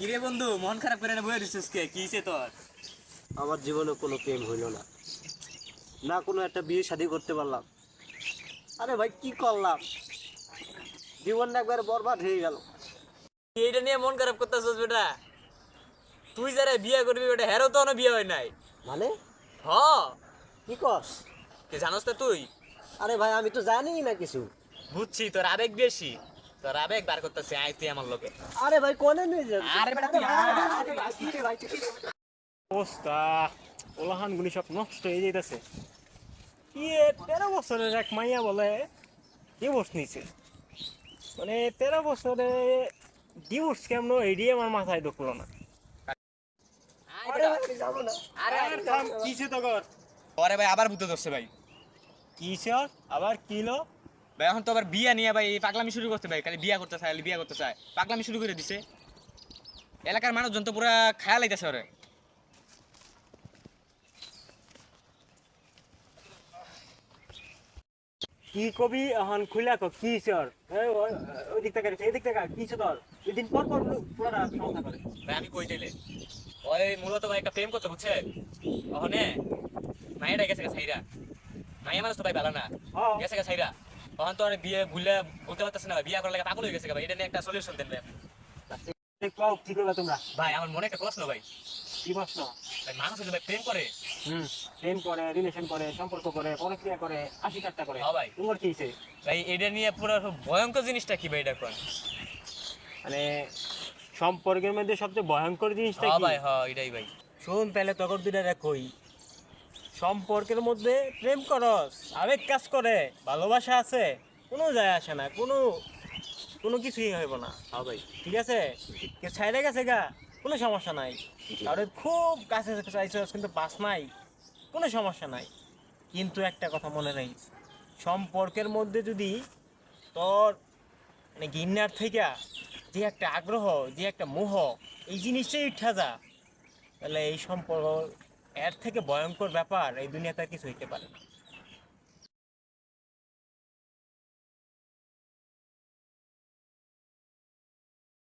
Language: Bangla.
কিরে বন্ধু মন খারাপ করে না বয়ে দিছিস কে? কি হইছে তোর? আমার জীবনে কোনো প্রেম হইল না। না কোনো একটা বিয়ে শাদি করতে পারলাম। আরে ভাই কি করলাম? জীবনটা একবারে বরবাদ হয়ে গেল। এইটা নিয়ে মন খারাপ করতেছিস বেটা? তুই যারা বিয়ে করবি বেটা হেরও তো বিয়ে হয় নাই। মানে? হ। কি কস? কে জানোস তো তুই? আরে ভাই আমি তো জানি না কিছু। বুঝছি তোর আবেগ বেশি। তোর আবেগ বার করতেছে আয় তুই আমার লোকে। আরে ভাই কোনে নিয়ে যাবে আরে বেটা তুই অবস্থা। ওলাহান গুলি সব নষ্ট হয়ে যাইতেছে। কি তেরো বছরের এক মাইয়া বলে ডিভোর্স নিছে। মানে তেরো বছরে ডিভোর্স কেমন এডি আমার মাথায় ঢুকলো না। কিসে তো কর পরে ভাই আবার ভূতে ধরছে ভাই। কিসর আবার কিলো ভাই এখন তো আবার বিয়া নিয়ে ভাই এই পাগলামি শুরু করতে ভাই খালি বিয়া করতে চায় বিয়া করতে চায়। পাগলামি শুরু করে দিছে। এলাকার মানুষজন তো পুরা খায়া লাইতেছে ওরে। কি কবি এখন খুলা কো ওই দিক থেকে এই দিক থেকে তোর দুই দিন পর পর পুরা সমস্যা করে। ভাই আমি কই দিলে ওই মূলত ভাই একটা প্রেম করতে বুঝছে? ওখানে মায়েরা গেছে গা সাইরা মাইয়া মানুষ তো ভাই ভালো না। হ্যাঁ। গেছে গা সাইরা তখন তো আর বিয়ে ভুলে বলতে পারতেছে না ভাই, বিয়া করার লাগে পাগল হয়ে গেছে ভাই এটা নিয়ে একটা সলিউশন দেন ভাই। কও কি করবে তোমরা? ভাই আমার মনে একটা প্রশ্ন ভাই। কি প্রশ্ন? ভাই মানুষ ভাই প্রেম করে। হুম প্রেম করে রিলেশন করে সম্পর্ক করে আশি করে হ্যাঁ ভাই। তোমার কি হইছে? ভাই এটা নিয়ে পুরো ভয়ঙ্কর জিনিসটা কি ভাই এটা কোন? মানে সম্পর্কের মধ্যে সবচেয়ে ভয়ঙ্কর জিনিসটা হ্যাঁ কি? ভাই হ্যাঁ এটাই ভাই। শোন তাহলে তখন দুটা কই সম্পর্কের মধ্যে প্রেম করস আবেগ কাজ করে ভালোবাসা আছে কোনো যায় আসে না কোনো কোনো কিছুই হইব না। হ্যাঁ ভাই। ঠিক আছে? কেউ ছাইড়ে গেছে গা কোনো সমস্যা নাই। কারণ খুব কাছে চাইছস কিন্তু পাস নাই কোনো সমস্যা নাই। কিন্তু একটা কথা মনে রাখিস সম্পর্কের মধ্যে যদি তোর মানে গিন্নার থেকে যে একটা আগ্রহ যে একটা মোহ এই জিনিসটাই উঠা যা তাহলে এই সম্পর্ক এর থেকে ভয়ঙ্কর ব্যাপার এই দুনিয়াতে কিছু হইতে পারে না।